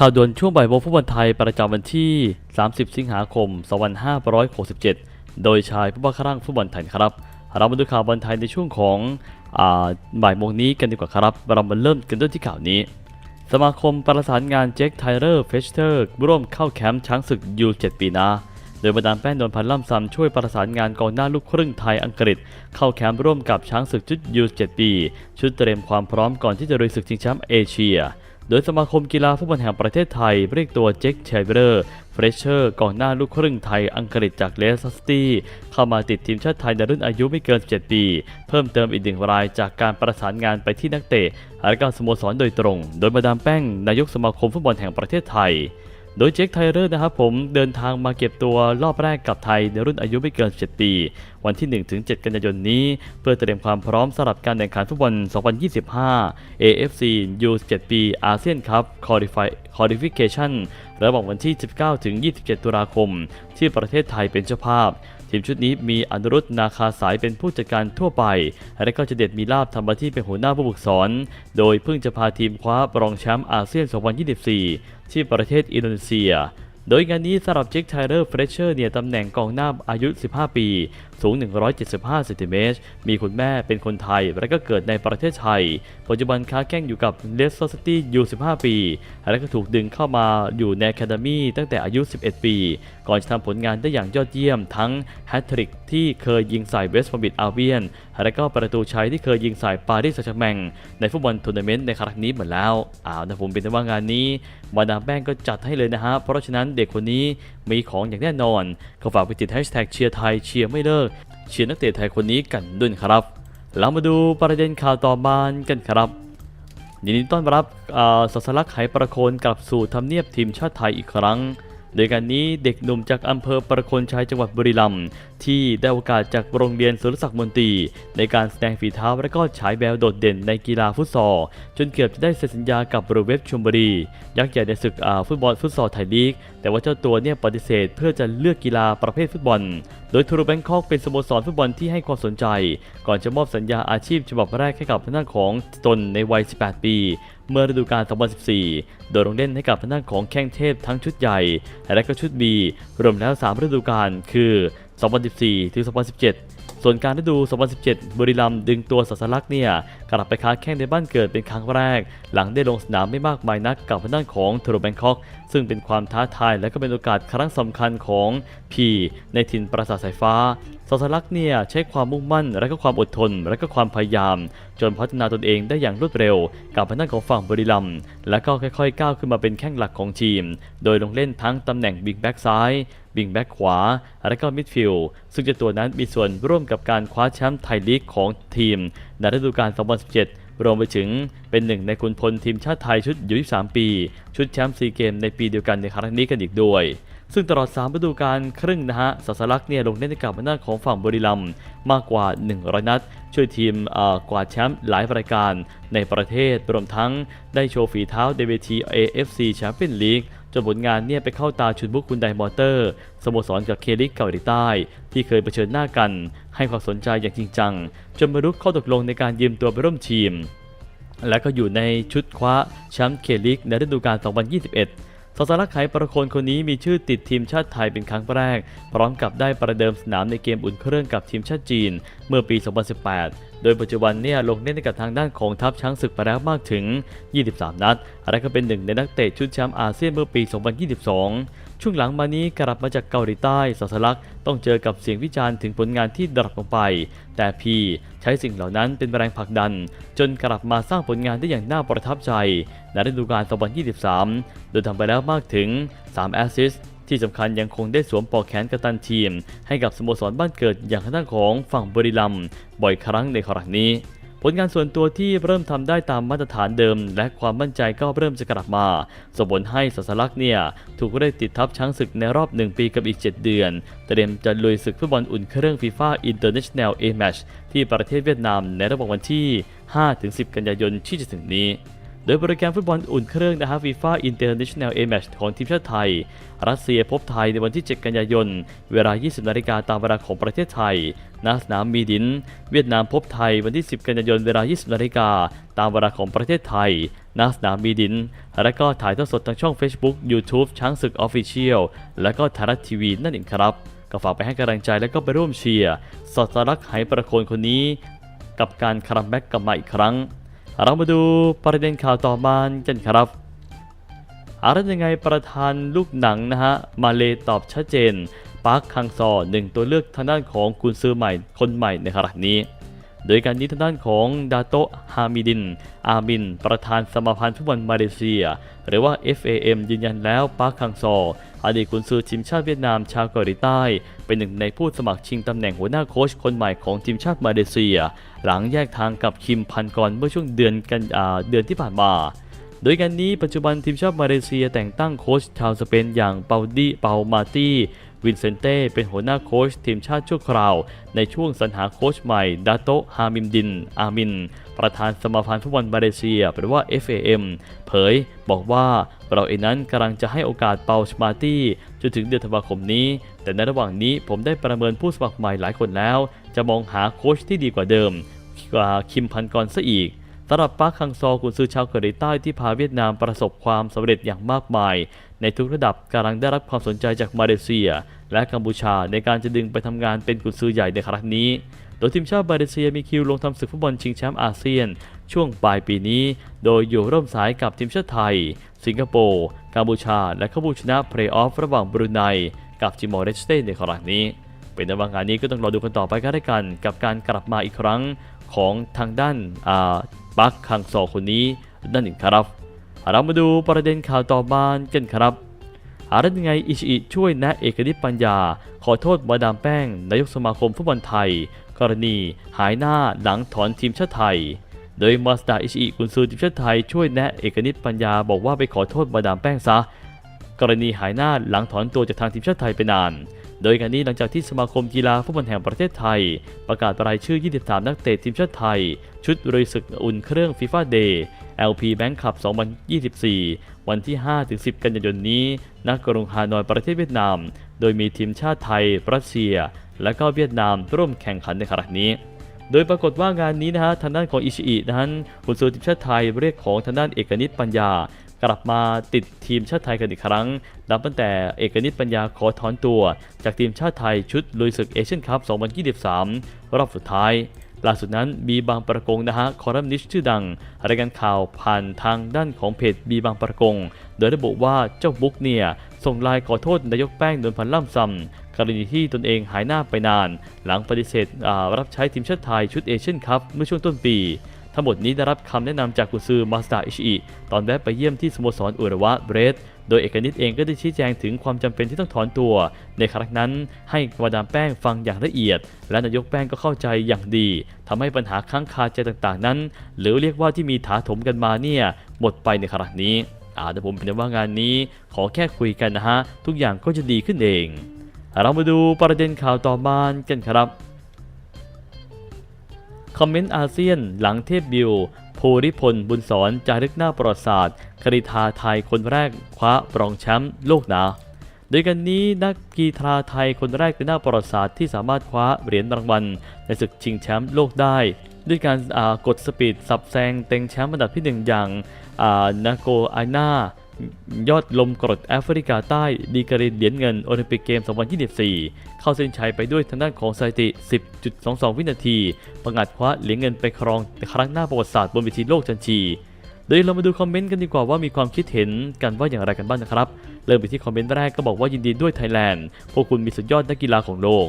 ข่าวด่วนช่วงบ่ายโมงฟุตบอลไทยประจำวันที่ 30 สิงหาคม 2567 โดยชายผู้บังคับร่างฟุตบอลไทยครับ เรามาดูข่าวบอลไทยในช่วงของอบ่ายโมงนี้กันดีกว่าครับ เรามาเริ่มกันด้วยที่ข่าวนี้ สมาคมประสานงานเจ็คไทเลอร์เฟชเตอร์ร่วมเข้าแคมป์ช้างศึกยู7ปีนาโดยบรรดาแป้นนวลพันล่ำซำช่วยประสานงานกองหน้าลูกครึ่งไทยอังกฤษ เข้าแคมป์ร่วมกับช้างศึกชุดยู7ปี ชุดเตรียมความพร้อมก่อนที่จะลุยศึกชิงแชมป์เอเชีย โดยสมาคมกีฬาฟุตบอลแห่งประเทศไทย เรียกตัวเจ็คเชเบอร์เฟรชเชอร์กองหน้าลูกครึ่งไทยอังกฤษจากเลสเตอร์ซิตี้เข้ามาติดทีมชาติไทยในรุ่นอายุไม่เกิน 17 ปี เพิ่มเติมอีกหนึ่งรายจากการประสานงานไปที่นักเตะและการสโมสรโดยตรง โดยมาดามแป้งนายกสมาคมฟุตบอลแห่งประเทศไทย โดยเจคไทเลอร์นะครับผมเดินทางมาเก็บตัวรอบแรกกับไทยในรุ่นอายุไม่เกิน 7 ปี วันที่ 1-7 กันยายนนี้ เพื่อเตรียมความพร้อมสำหรับการแข่งขันฟุตบอล 2025 AFC U17 ปีอาเซียนครับ Qualification ระหว่างวันที่ 19-27 ตุลาคม ที่ประเทศไทยเป็นเจ้าภาพ ทีมชุดนี้มีอนุรุตนาคาสายเป็นผู้จัดการทั่วไป และก็จะเด็ดมีลาบทำหน้าที่เป็นหัวหน้าผู้ฝึกสอน โดยเพิ่งจะพาทีมคว้ารองแชมป์อาเซียน 2024 ที่ประเทศอินโดนีเซีย โดยงานนี้สำหรับเจคไทเลอร์เฟรชเชอร์เนี่ยตำแหน่งกองหน้าอายุ 15 ปี สูง 175เซนติเมตร มีคุณแม่เป็นคนไทย และก็เกิดในประเทศไทย ปัจจุบันค้าแข้งอยู่กับเลสเตอร์ซิตี้อยู15 ปี และก็ถูกดึงเข้ามาอยู่ในแค a ดมี่ตั้งแต่อายุ 11 ปี ก่อนจะทำผลงานได้อย่างยอดเยี่ยมทั้งแฮตทริกที่เคยยิงใส่เวสต์บอมิดอาเวียน และก็ประตูชัยที่เคยยิงใส่ปารีสแซงต์แชร์แมงในฟุตบอลทัวร์นาเมนต์ในครั้งนี้เหมือนแล้วอ้าวนะผมเป็นต่ว่างานนี้มาดามแป้งก็จัดให้เลยนะฮะ เพราะฉะนั้นเด็กคนนี้มีของอย่างแน่นอนก็ฝากไปติดแฮชแท็กเชียร์ไทยเชียร์ไม่เลิกเชียร์นักเตะไทยคนนี้กันด้วยครับเรามาดูประเด็นข่าวต่อมากันครับยินดีต้อนรับอ่าสัสลักษ์ไหประโคนกลับสู่ทำเนียบทีมชาติไทยอีกครั้ง โดยการนี้เด็กหนุ่มจากอำเภอประโคนชัยจังหวัดบุรีรัมย์ที่ได้โอกาสจากโรงเรียนสุรศักดิ์มนตรี ในการแสดงฝีเท้าและก็ฉายแววโดดเด่นในกีฬาฟุตซอลจนเกือบจะได้เซ็นสัญญากับบรูเวฟชมบุรี ยักษ์ใหญ่ในศึกอาฟุตบอลฟุตซอลไทยลีก แต่ว่าเจ้าตัวเนี่ยปฏิเสธเพื่อจะเลือกกีฬาประเภทฟุตบอล โดยทูรูแบงคอกเป็นสโมสรฟุตบอลที่ให้ความสนใจ ก่อนจะมอบสัญญาอาชีพฉบับแรกให้กับทางด้านของตนในวัย 18 ปี เมื่อฤดูกาล 2014 โดยลงเล่นให้กับทางด้านของแข้งเทพทั้งชุดใหญ่ และก็ชุดบีรวมแล้ว 3 ฤดูกาลคือ 2014 ถึง 2017 ส่วนการฤดู 2017 บุรีรัมย์ดึงตัวสัสลักเนี่ย กลับไปค้าแข้งในบ้านเกิดเป็นครั้งแรก หลังได้ลงสนามไม่มากมายนักกับพนักของทโรแบงคอก ซึ่งเป็นความท้าทายและก็เป็นโอกาสครั้งสำคัญของพีในถิ่นปราสาทสายฟ้าสสลักเนี่ยใช้ความมุ่งมั่น และก็ความอดทน และก็ความพยายาม จนพัฒนาตนเองได้อย่างรวดเร็ว กับทางด้านของฝั่งบรีรัมและก็ค่อยๆ ก้าวขึ้นมาเป็นแข้งหลักของทีม โดยลงเล่นทั้งตำแหน่งบิ๊กแบ็กซ้ายบิ๊กแบ็กขวา และก็มิดฟิลด์ซึ่งเจ้าตัวนั้นมีส่วนร่วมกับการคว้าแชมป์ไทยลีกของทีมในฤดูกาล 2017 รวมไปถึงเป็นหนึ่งในคุณพลทีมชาติไทยชุดอายุ23 ปี ชุดแชมป์ซีเกมในปีเดียวกันในครั้งนี้กันอีกด้วย ซึ่งตลอด3ฤดูกาลครึ่งนะฮะสัสลักเนี่ยลงเล่นในกับหน้าของฝั่งบุรีรัมย์มากกว่า 100 นัด ช่วยทีมกวาดแชมป์หลายรายการในประเทศรวมทั้งได้โชว์ฝีเท้าในเวที AFC แชมเปี้ยนลีก จนผลงานเนี่ยไปเข้าตาชุนบุกคุณไดมอเตอร์สโมสรกับเคลิกเกาหลีใต้ ที่เคยเผชิญหน้ากัน ให้ความสนใจอย่างจริงจัง จนบรรลุข้อตกลงในการยืมตัวไปร่วมทีม และก็อยู่ในชุดคว้าแชมป์เคลิกในฤดูกาล 2021สสลักไขประโคนคนนี้มีชื่อติดทีมชาติไทยเป็นครั้งแรก พร้อมกับได้ประเดิมสนามในเกมอุ่นเครื่องกับทีมชาติจีน เมื่อปี 2018 โดยปัจจุบันเนี่ยลงเล่นให้กับทางด้านของทัพช้างศึกไปแล้วมากถึง 23 นัด และก็เป็นหนึ่งในนักเตะชุดแชมป์อาเซียนเมื่อปี 2022 ช่วงหลังมานี้กลับมาจากเกาหลีใต้สสลักต้องเจอกับเสียงวิจารณ์ถึงผลงานที่ดรอปลงไป แต่พีใช้สิ่งเหล่านั้นเป็นแรงผลักดัน จนกลับมาสร้างผลงานได้อย่างน่าประทับใจในฤดูกาล 2023 โดยทำไปแล้วมากถึง 3 แอสซิสต์ ที่สำคัญยังคงได้สวมปลอกแขนกัปตันทีม ให้กับสโมสรบ้านเกิดอย่างทางด้านของฝั่งบรีรัมบ่อยครั้งในครั้งนี้ ผลงานส่วนตัวที่เริ่มทำได้ตามมาตรฐานเดิม และความมั่นใจก็เริ่มจะกลับมาส่งผลให้สัสลักษณ์เนี่ยถูกเรียกติดทัพช้างศึกในรอบ 1 ปีกับอีก 7 เดือน เตรียมจะลุยศึกฟุตบอลอุ่นเครื่องฟีฟ่าอินเตอร์เนชั่นแนลเอแมชที่ประเทศเวียดนามในระหว่างวันที่ 5-10 กันยายนที่จะถึงนี้ โดยโปรแกรมฟุตบอลอุ่นเครื่องนะฮะฟีฟ่าอินเตอร์เนชั่นแนลเอแมชของทีมชาติไทย รัสเซียพบไทยในวันที่ 7 กันยายน เวลา 20 นาฬิกาตามเวลาของประเทศไทยณสนามมีดิน เวียดนามพบไทยวันที่ 10 กันยายน เวลา 20 นาฬิกาตามเวลาของประเทศไทยณสนามบีดิน และก็ถ่ายทอดสดทางช่อง Facebook YouTube ช้างศึก Official และก็ไทยรัฐทีวีนั่นเองครับ ก็ฝากไปให้กำลังใจและก็ไปร่วมเชียร์สอดสลักไหประโคนคนนี้ กับการคัมแบ็กกลับมาอีกครั้ง เรามาดูประเด็นข่าวต่อมากันครับอะไรยังไงประธานลูกหนังนะฮะ มาเลตอบชัดเจนปาร์คคังซอหนึ่งตัวเลือกทางด้านของกุนซือใหม่คนใหม่ในขณะนี้ โดยการนี้ทางด้านของดาโตฮามิดิน อามิน ประธานสมาพันธ์ฟุตบอลมาเลเซีย หรือว่า FAM ยืนยันแล้วปาร์คคังซออดีตกุนซือทีมชาติเวียดนามชาวเกาหลีใต้ เป็นหนึ่งในผู้สมัครชิงตำแหน่งหัวหน้าโค้ชคนใหม่ของทีมชาติมาเลเซีย หลังแยกทางกับคิมพันกรเมื่อช่วงเดือนกันยาเดือนที่ผ่านมาโดยการนี้ปัจจุบันทีมชาติมาเลเซียแต่งตั้งโค้ชชาวสเปนอย่างเปาดีเปามาตี้ วินเซนเต้เป็นหัวหน้าโค้ชทีมชาติชั่วคราว ในช่วงสรรหาโค้ชใหม่ ดาโตฮามิมดิน อามิน ประธานสมาพันธ์ฟุตบอลมาเลเซีย หรือว่า FAM เผยบอกว่าเราเองนั้นกำลังจะให้โอกาสเปาชมาตี้จนถึงเดือนธันวาคมนี้ แต่ในระหว่างนี้ผมได้ประเมินผู้สมัครใหม่หลายคนแล้ว จะมองหาโค้ชที่ดีกว่าเดิมกว่าคิมพันกรซะอีก สำหรับปาร์คคังซอกุนซือชาวเกาหลีใต้ที่พาเวียดนามประสบความสำเร็จอย่างมากมาย ในทุกระดับกำลังได้รับความสนใจจากมาเลเซีย และกัมพูชาในการจะดึงไปทำงานเป็นกุนซือใหญ่ในครั้งนี้ โดยทีมชาติมาเลเซียมีคิวลงทำศึกฟุตบอลชิงแชมป์อาเซียน ช่วงปลายปีนี้ โดยอยู่ร่วมสายกับทีมชาติไทย สิงคโปร์กัมพูชา และเข้าบูชนะเพลย์ออฟระหว่างบรูไนกับจิมอร์เรสเตในครั้งนี้ เป็นในวันงานนี้ก็ต้องรอดูกันต่อไปกันได้กัน กับการกลับมาอีกครั้งของทางด้านอ่า ปักคังซอคนนี้นั่นเองครับ เรามาดูประเด็นข่าวต่อมากันครับอะไรยังไงอิชิอิช่วยแนะเอกนิตปัญญา ขอโทษมาดามแป้ง นายกสมาคมฟุตบอลไทย กรณีหายหน้าหลังถอนทีมชาติไทย โดยมาสตาอิชิอิกุนซือทีมชาติไทยช่วยแนะเอกนิตปัญญาบอกว่าไปขอโทษมาดามแป้งซะ กรณีหายหน้าหลังถอนตัวจากทางทีมชาติไทยไปนาน โดยการนี้หลังจากที่สมาคมกีฬาฟุตบอลแห่งประเทศไทย ประกาศรายชื่อ 23 นักเตะทีมชาติไทย ชุดรุยศึกอุ่นเครื่องฟีฟ่าเดย์ LP Bank Cup 2024 วันที่ 5-10 กันยายนนี้ณกรุงฮานอยประเทศเวียดนาม โดยมีทีมชาติไทย รัสเซีย และก็เวียดนามร่วมแข่งขันในครั้งนี้โดยปรากฏว่างานนี้นะฮะทางด้านของอิชิอินั้นกุนซือทีมชาติไทยเรียกของทางด้านเอกนิตปัญญา กลับมาติดทีมชาติไทยกันอีกครั้ง นับตั้งแต่เอกนิตปัญญาขอถอนตัว จากทีมชาติไทยชุดลุยศึกเอเชียนคัพ 2023 รอบสุดท้าย ล่าสุดนั้นบีบางประกงนะฮะคอรัมนิสต์ชื่อดัง รายงานข่าวผ่านทางด้านของเพจบีบางประกง โดยระบุว่าเจ้าบุ๊กเนี่ยส่งไลน์ขอโทษนายกแป้งนวลพันธ์ล่ำซำกรณีที่ตนเองหายหน้าไปนาน หลังปฏิเสธรับใช้ทีมชาติไทยชุดเอเชียนคัพเมื่อช่วงต้นปี ทั้งหมดนี้ได้รับคำแนะนำจากกุนซือมาสดาอิชิอิตอนแวะไปเยี่ยมที่สโมสรอุระวะเบรสโดยเอกนิตเองก็ได้ชี้แจงถึงความจำเป็นที่ต้องถอนตัว ในครั้งนั้นให้มาดามแป้งฟังอย่างละเอียด และนายกแป้งก็เข้าใจอย่างดีทำให้ปัญหาค้างคาใจต่างๆนั้น หรือเรียกว่าที่มีถาถมกันมาเนี่ย หมดไปในครั้งนี้อาแต่ผมเป็นว่างานนี้ ขอแค่คุยกันนะฮะ ทุกอย่างก็จะดีขึ้นเอง เรามาดูประเด็นข่าวต่อมากันครับ คอมเมนต์อาเซียนหลังเทพบิวภูริพลบุญสอนจารึกหน้าประวัติศาสตร์คริธาไทยคนแรกคว้ารองแชมป์โลกนะโดยกันนี้นักกีฬาไทยคนแรกในหน้าประวัติศาสตร์ที่สามารถคว้าเหรียญรางวัลในศึกชิงแชมป์โลกได้ ด้วยการากดสปีดสับแซงเต็งแชมป์อันดับที่หนึ่งอย่างานาโกอาน่า ยอดลมกรดแอฟริกาใต้ดีกรีเหรียญเงินโอลิมปิกเกม 2024 เข้าเส้นชัยไปด้วยทางด้านของสถิติ 10.22 วินาที ประกาศคว้าเหรียญเงินไปครองครั้งหน้าประวัติศาสตร์บนเวทีโลกทันทีโดยเรามาดูคอมเมนต์กันดีกว่าว่ามีความคิดเห็นกันว่าอย่างไรกันบ้างนะครับ เริ่มไปที่คอมเมนต์แรกก็บอกว่ายินดีด้วยไทยแลนด์ พวกคุณมีสุดยอดนักกีฬาของโลก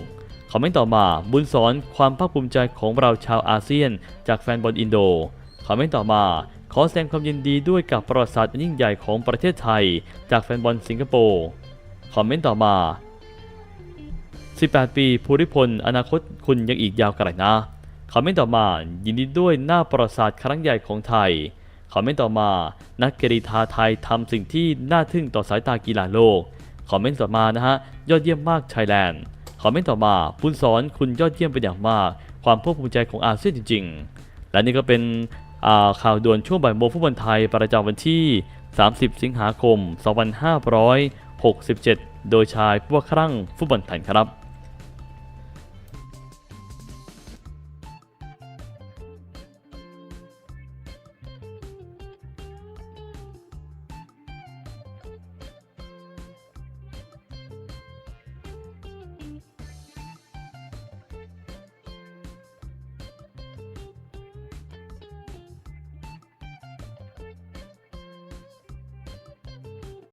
คอมเมนต์ต่อมาบุญสอนความภาคภูมิใจของเราชาวอาเซียน จากแฟนบอลอินโด คอมเมนต์ต่อมา ขอแสดงความยินดีด้วยกับประวัติศาสตร์ยิ่งใหญ่ของประเทศไทย จากแฟนบอลสิงคโปร์ คอมเมนต์ต่อมา 18 ปีภูริพล อนาคตคุณยังอีกยาวไกลนะ คอมเมนต์ต่อมา ยินดีด้วยหน้าประวัติศาสตร์ครั้งใหญ่ของไทย คอมเมนต์ต่อมา นักกีฬาไทยทำสิ่งที่น่าทึ่งต่อสายตากีฬาโลก คอมเมนต์ต่อมานะฮะ ยอดเยี่ยมมากไทยแลนด์ คอมเมนต์ต่อมาบุญสอนคุณยอดเยี่ยมเป็นอย่างมาก ความภาคภูมิใจของอาเซียนจริง ๆ และนี่ก็เป็น ข่าวด่วนช่วงบ่ายโมงฟุตบอลไทยประจำวันที่ 30 สิงหาคม 2567 โดยชายผู้ว่าครั่งฟุตบอลไทยครับ